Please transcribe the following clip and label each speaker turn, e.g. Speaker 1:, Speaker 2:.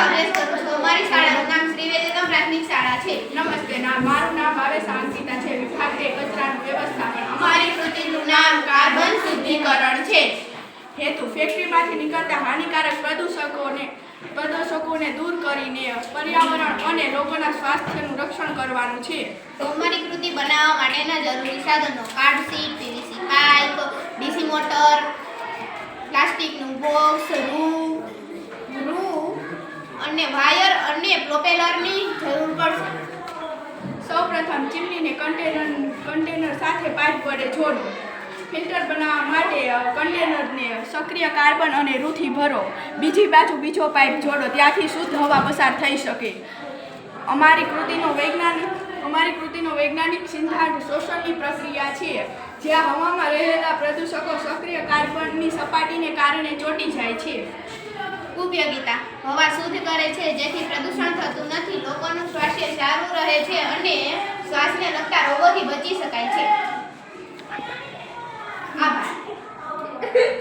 Speaker 1: પ્રવેશ કરું છું અમારી શાળાનું નામ શ્રી વેદિકા પ્રાથમિક શાળા છે.
Speaker 2: નમસ્તે મારું નામ ભાવેશ અંકિતા છે. વિભાગ બે કચરાનું વ્યવસ્થાપન.
Speaker 1: અમારી કૃતિનું નામ કાર્બન શુદ્ધિકરણ છે.
Speaker 2: હેતુ ફેક્ટરીમાંથી નીકળતા હાનિકારક પ્રદૂષકોને પ્રદૂષકોને દૂર કરીને પર્યાવરણ અને લોકોના સ્વાસ્થ્યનું રક્ષણ કરવાનું છે.
Speaker 1: અમારી કૃતિ બનાવવા માટેના જરૂરી સાધનો card sheet PVC pipe DC motor પ્લાસ્ટિકનું box રૂ રૂ અને વાયર અને પ્રોપેલરની જરૂર પડશે.
Speaker 2: સૌપ્રથમ ચીમનીને કન્ટેનર કન્ટેનર સાથે પાઇપ વડે જોડો. ફિલ્ટર બનાવવા માટે કન્ટેનરને સક્રિય કાર્બન અને રૂથી ભરો. બીજી બાજુ બીજો પાઇપ જોડો, ત્યાંથી શુદ્ધ હવા પસાર થઈ શકે. અમારી કૃતિનો વૈજ્ઞાનિક અમારી કૃતિનો વૈજ્ઞાનિક સિદ્ધાંત શોષણની પ્રક્રિયા છે. જ્યાં હવામાં રહેલા પ્રદૂષકો સક્રિય કાર્બનની સપાટીને કારણે ચોંટી જાય છે.
Speaker 1: ઉપયોગિતા હવા શુદ્ધ કરે છે, જેથી પ્રદૂષણ થતું નથી, લોકોનું સ્વાસ્થ્ય સારું રહે છે અને શ્વાસને લગતા રોગોથી બચી શકાય છે.